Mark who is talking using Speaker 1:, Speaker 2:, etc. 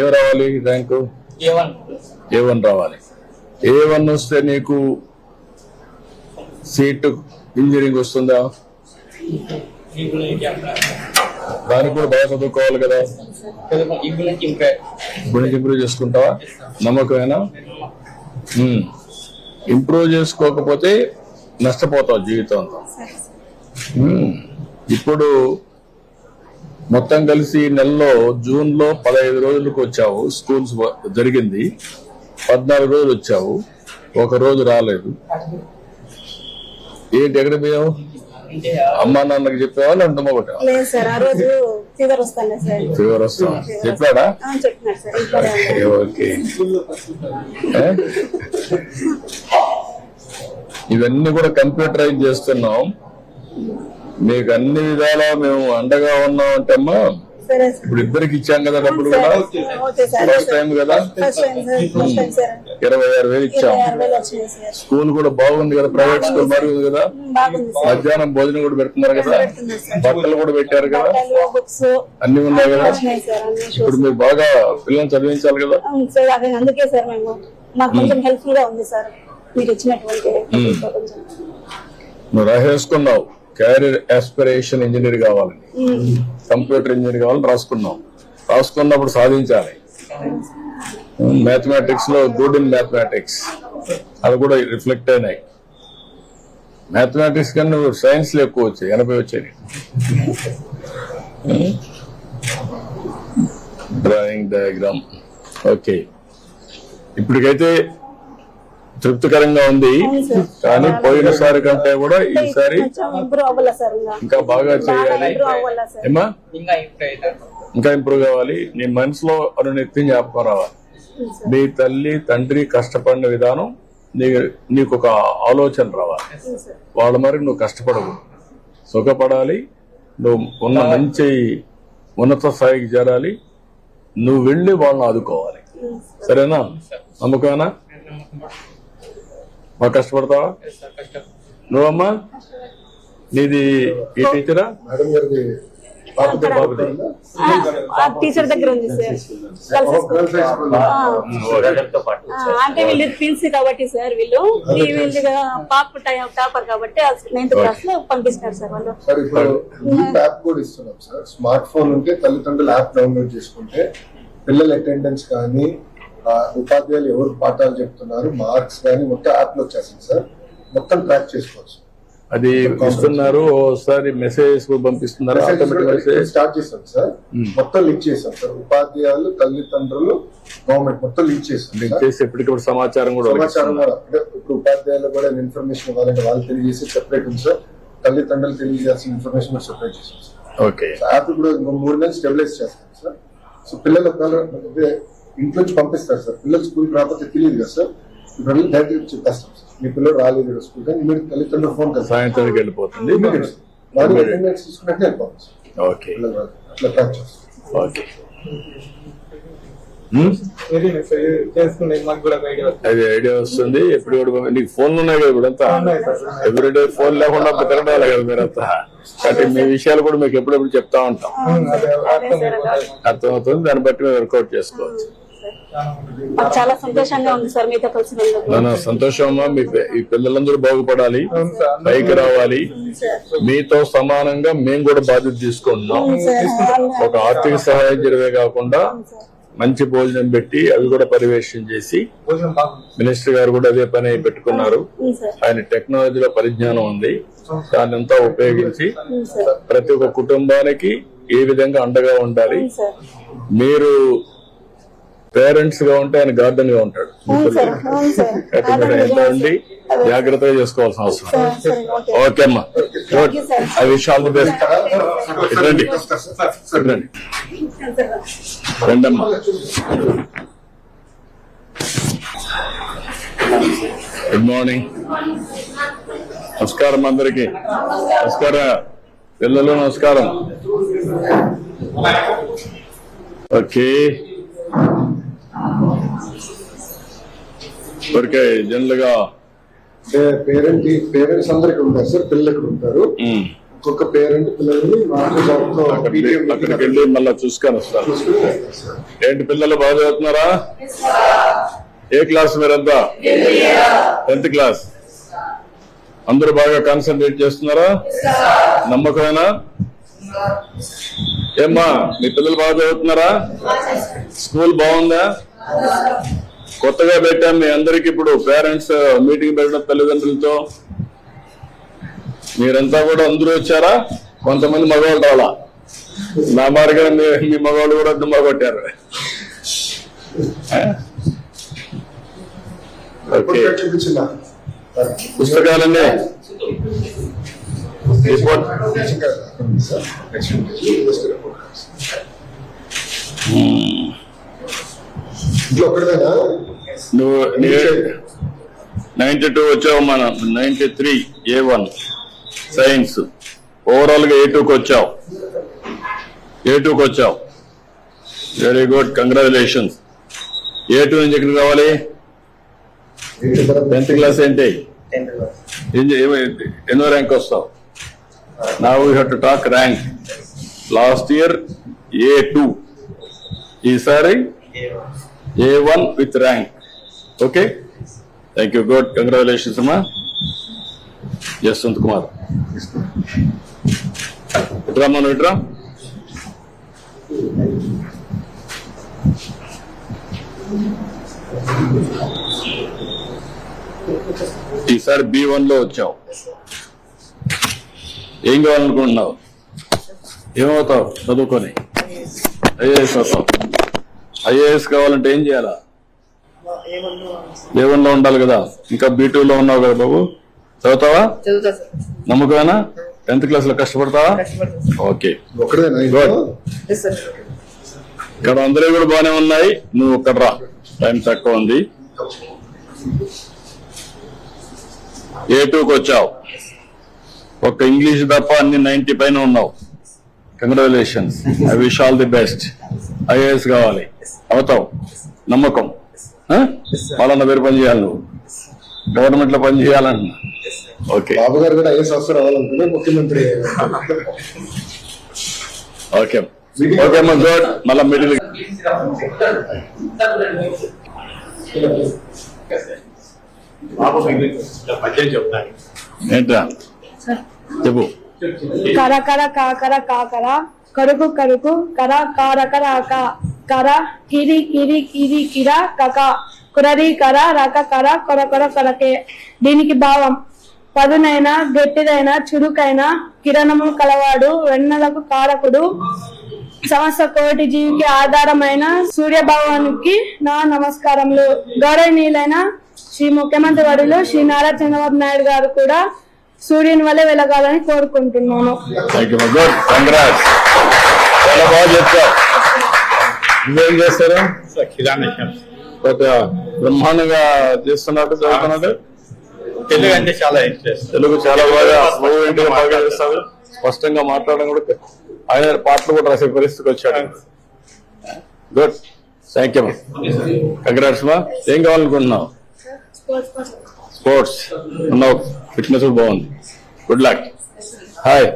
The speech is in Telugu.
Speaker 1: ఏం రావాలి rank?
Speaker 2: A one.
Speaker 1: A one రావాలి. ఏ వన్ వస్తే నీకు సీట్ ఇంజనీరింగ్ వస్తుందా? దానికి కూడా బాగా చదువుకోవాలి కదా.
Speaker 2: నుంచి
Speaker 1: ఇంప్రూవ్ చేసుకుంటావా? నమ్మకమేనా? ఇంప్రూవ్ చేసుకోకపోతే నష్టపోతావు జీవితం. ఇప్పుడు మొత్తం కలిసి ఈ నెలలో జూన్లో పదహైదు రోజులకు వచ్చావు. స్కూల్స్ జరిగింది. పద్నాలుగు రోజులు వచ్చావు. ఒక రోజు రాలేదు. ఏంటి ఎక్కడ పోయావు? అమ్మా నాన్నకి చెప్పావా లేదంటే ఒకట
Speaker 3: లేదు రోజు ఫీవర్
Speaker 1: వస్తావా చెప్పాడా. ఓకే? ఇవన్నీ కూడా కంప్యూటరైజ్ చేస్తున్నాం. మీకు అన్ని విధాలా మేము అండగా ఉన్నాం అంటే అమ్మా
Speaker 3: సరే సార్.
Speaker 1: ఇప్పుడు ఇద్దరికి ఇచ్చాం కదా డబ్బులు కూడా ఫస్ట్ టైం కదా? ఇరవై ఆరు వేలు ఇచ్చాం. స్కూల్ కూడా బాగుంది కదా ప్రైవేట్ స్కూల్ బాగుంది కదా? మధ్యాహ్నం భోజనం కూడా పెడుతున్నారు కదా? బట్టలు కూడా పెట్టారు కదా? అన్ని ఉన్నాయి కదా? ఇప్పుడు మీరు బాగా పిల్లల్ని చదివించాలి కదా?
Speaker 3: అవును సార్ అదే అందుకే సార్ మేము. మాకు కొంచెం హెల్ప్ఫుల్గా ఉంది సార్. మీరు ఇచ్చినటువంటి కొంచెం
Speaker 1: నువ్వు రాసేసుకున్నావు. క్యారియర్ ఆస్పిరేషన్ ఇంజనీర్ కావాలని. కంప్యూటర్ ఇంజనీర్ కావాలని రాసుకున్నాం. రాసుకున్నప్పుడు సాధించాలి. మ్యాథమెటిక్స్లో గుడ్ ఇన్ మ్యాథమెటిక్స్ అది కూడా రిఫ్లెక్ట్ అయినాయి. మ్యాథమెటిక్స్ కన్నా నువ్వు సైన్స్లో ఎక్కువ వచ్చాయి. ఎనభై వచ్చాయి. డ్రాయింగ్ డయాగ్రామ్ ఓకే ఇప్పటికైతే తృప్తికరంగా ఉంది. కానీ పోయినసారి కంటే కూడా ఈసారి
Speaker 3: ఇంకా
Speaker 1: బాగా చేయాలి.
Speaker 3: ఇంప్రూవ్ అవ్వాలా సార్?
Speaker 1: ఏమా
Speaker 2: ఇంకా ఇంప్రూవ్ అవుతారు.
Speaker 1: ఇంకా ఇంప్రూవ్ కావాలి. నీ మనసులో అనునిత్యం జ్ఞాపకం రావాలి. నీ తల్లి తండ్రి కష్టపడిన విధానం నీ నీకు ఒక ఆలోచన రావాలి. వాళ్ళ మరి నువ్వు కష్టపడవు. సుఖపడాలి. నువ్వు ఉన్న మంచి ఉన్నత స్థాయికి చేరాలి. నువ్వు వెళ్ళి వాళ్ళని ఆదుకోవాలి. సరేనా? నమ్మకమేనా? బాగా కష్టపడతావా? నువ్వమ్మా? నీది ఈ టీచరా?
Speaker 3: టీచర్ దగ్గర ఉంది సార్ కలిసి స్కూల్. ఆ, ఆ, అంటే వీళ్ళు పిలిచి కాబట్టి సార్ వీళ్ళు. వీళ్ళు పాప టై- టాపర్ కాబట్టి నైన్త్ క్లాస్లో పంపిస్తున్నారు సార్ వాళ్ళు.
Speaker 4: సార్ ఇప్పుడు యాప్ కూడా ఇస్తున్నాం సార్. స్మార్ట్ ఫోన్ ఉంటే తల్లిదండ్రులు యాప్ డౌన్లోడ్ చేసుకుంటే పిల్లల అటెండెన్స్ కానీ ఉపాధ్యాయులు ఎవరు పాఠాలు చెప్తున్నారు? మార్క్స్ కానీ మొత్తం యాప్లో వచ్చేసింది సార్. మొత్తం ట్రాక్ చేసుకోవచ్చు.
Speaker 1: అది ఇస్తున్నారు ఓసారి మెసేజ్ పంపిస్తున్నారు?
Speaker 4: స్టార్ట్ చేస్తాం సార్. మొత్తం లింక్ చేస్తాం సార్. ఉపాధ్యాయులు తల్లిదండ్రులు గవర్నమెంట్ మొత్తం లింక్ చేస్తాం సార్.
Speaker 1: చేసి ఎప్పటికప్పుడు సమాచారం కూడా
Speaker 4: సమాచారం కూడా ఇప్పుడు ఉపాధ్యాయులు కూడా ఇన్ఫర్మేషన్ ఇవ్వాలంటే వాళ్ళు తెలియజేసి సెపరేట్ ఉంది సార్. తల్లిదండ్రులు తెలియజేయాల్సిన ఇన్ఫర్మేషన్ కూడా సెపరేట్ చేస్తాం సార్.
Speaker 1: ఓకే
Speaker 4: యాప్ ఇంకో మూడు నెలలు స్టెబిలైజ్ చేస్తాం సార్. సో పిల్లలు ఇంట్లో నుంచి పంపిస్తారు సార్. పిల్లలు స్కూల్ రాకపోతే తెలియదు కదా సార్. ఇప్పుడు డైరెక్ట్ చెప్పేస్తాం సార్. మీ పిల్లలు రాలేదు స్కూల్ కానీ మీరు తల్లిదండ్రులు ఫోన్ కదా
Speaker 1: సాయంత్రానికి వెళ్ళిపోతుంది.
Speaker 4: వాళ్ళు అటెండెన్స్ తీసుకున్నట్టు వెళ్ళిపోతాం సార్.
Speaker 1: ఓకే.
Speaker 4: అట్లా ట్రాక్ చేస్తాం.
Speaker 1: అది ఐడియా వస్తుంది. ఎప్పుడు కూడా నీకు ఫోన్లు ఉన్నాయి కదా ఇప్పుడంతా. ఎవ్రీడే ఫోన్ లేకుండా తిరగాలి కదా మీరంతా కాబట్టి మీ విషయాలు కూడా మీకు ఎప్పుడెప్పుడు చెప్తా ఉంటాం. అర్థమవుతుంది. దాన్ని బట్టి మేము వర్కౌట్ చేసుకోవచ్చు.
Speaker 3: మాకు చాలా సంతోషంగా ఉంది సార్ మీతో కలిసినందుకు.
Speaker 1: నాన్న సంతోషం అమ్మా. మీ పిల్లలందరూ బాగుపడాలి. పైకి రావాలి. మీతో సమానంగా మేము కూడా బాధ్యత తీసుకుంటున్నాం. ఒక ఆర్థిక సహాయం చేయడమే కాకుండా మంచి భోజనం పెట్టి అవి కూడా పర్యవేక్షణ చేసి మినిస్టర్ గారు కూడా అదే పని పెట్టుకున్నారు. ఆయన టెక్నాలజీలో పరిజ్ఞానం ఉంది. దాన్ని అంతా ఉపయోగించి ప్రతి ఒక్క కుటుంబానికి ఏ విధంగా అండగా ఉండాలి. మీరు పేరెంట్స్గా ఉంటే ఆయన గార్డెన్గా ఉంటాడు. ఎంత ఉండి జాగ్రత్తగా చేసుకోవాల్సిన అవసరం
Speaker 3: సార్ సరే ఓకే
Speaker 1: అమ్మా. I wish all the best రండి. రండి. రండమ్మా. గుడ్ మార్నింగ్ నమస్కారం అందరికి. నమస్కారం. పిల్లలు నమస్కారం. ఓకే ఊరికే జనరల్గా
Speaker 4: అంటే పేరెంట్ పేరెంట్స్ అందరికి ఉంటారు సార్ పిల్లలు ఇక్కడ ఉంటారు ఒక్కొక్క పేరెంట్ పిల్లల్ని
Speaker 1: అక్కడికి వెళ్ళి మళ్ళీ చూసుకొని వస్తారు. ఏంటి పిల్లలు బాగా చదువుతున్నారా? ఏ క్లాస్ మీరంతా? Tenth class. అందరూ బాగా కాన్సన్ట్రేట్ చేస్తున్నారా? నమ్మకమేనా? ఏమ్మా మీ పిల్లలు బాగా చదువుతున్నారా? స్కూల్ బాగుందా? కొత్తగా పెట్టాం మీ అందరికి ఇప్పుడు పేరెంట్స్ మీటింగ్ పెట్టడం తల్లిదండ్రులతో. మీరంతా కూడా అందరూ వచ్చారా? కొంతమంది మగవాళ్ళు రాలా? నా మార్గం మీ మగవాళ్ళు కూడా దుమ్మా కొట్టారు పుస్తకాలన్నీ? రిపోర్ట్? నువ్వు నైన్టీ టూ వచ్చావు మన ninety three A one science. ఓవరాల్గా ఏ టూకి వచ్చావు ఏ టూకి వచ్చావు very good congratulations. A two నుంచి ఎక్కడికి రావాలి? టెన్త్ క్లాస్ ఏంటి? ఎన్నో ర్యాంక్ వస్తావు? నా we have to talk rank last year A two. ఈసారి? A one with rank okay thank you good congratulations అమ్మా జస్వంత్ కుమార్ ఇట్రా మనం ఈసారి బి వన్లో వచ్చావు. ఏం కావాలనుకుంటున్నావు? ఏమవుతావు? చదువుకొని. ఐఏఎస్ అవుతావు. ఐఏఎస్ కావాలంటే ఏం చేయాలా? ఏ వన్లో ఉండాలి కదా. ఇంకా బీ టూ లో ఉన్నావు కదా బాబు. చదువుతావా?
Speaker 5: చదువుతా సార్.
Speaker 1: నమ్మకమేనా? టెన్త్ క్లాస్లో కష్టపడతావా ఓకే. ఇక్కడ అందరూ కూడా బాగానే ఉన్నాయి. నువ్వు ఇక్కడ రా. టైం తక్కువ ఉంది. ఏ టూకి వచ్చావు. ఒక్క ఇంగ్లీష్ తప్ప అన్ని నైన్టీ పైన ఉన్నావు. Congratulations I wish all the best IAS కావాలి. అవుతావు. నమ్మకం. వాళ్ళన్న పేరు పని చేయాలి నువ్వు. గవర్నమెంట్లో పని చేయాలంటున్నా ఓకే.
Speaker 4: బాబు గారు కూడా ఐఎస్ ఆఫీసర్ అవ్వాలనుకున్నా ముఖ్యమంత్రి
Speaker 1: ఓకే. ఓకే అమ్మా గుడ్ మళ్ళా మిడిల్ ఏంటా చెప్పు.
Speaker 6: కర కర కాకర కాకర కరుకు కరుకు కర కార కర క. కర కిరి కిరి కిరి కిర కక. కురరి కర రక కర కొర కొర కొరకే దీనికి భావం. పదునైన గట్టిదైన చురుకైన కిరణము కలవాడు వెన్నలకు కారకుడు. సమస్త కోటి జీవికి ఆధారమైన సూర్యభావానికి నా నమస్కారములు. గౌరవనీయులైన శ్రీ ముఖ్యమంత్రి వర్యులు శ్రీ నారా చంద్రబాబు నాయుడు గారు కూడా సూర్యుని వల్లే వెలగాలని కోరుకుంటున్నాను.
Speaker 1: నువ్వేం చేస్తారు ఒక బ్రహ్మాండంగా చేస్తున్నట్టు చదువుతున్నట్టు
Speaker 2: తెలుగు అంటే చాలా ఇంట్రెస్ట్
Speaker 1: తెలుగు చాలా బాగా గా బాగా చేస్తావు స్పష్టంగా మాట్లాడడం కూడా ఆయన పాటలు కూడా రాసే పరిస్థితికి వచ్చాడు. గుడ్ థ్యాంక్ యూ కంగ్రాట్స్ మా ఏం కావాలనుకుంటున్నావు? స్పోర్ట్స్ ఉన్నావు. ఫిట్నెస్ బాగుంది. Good luck hi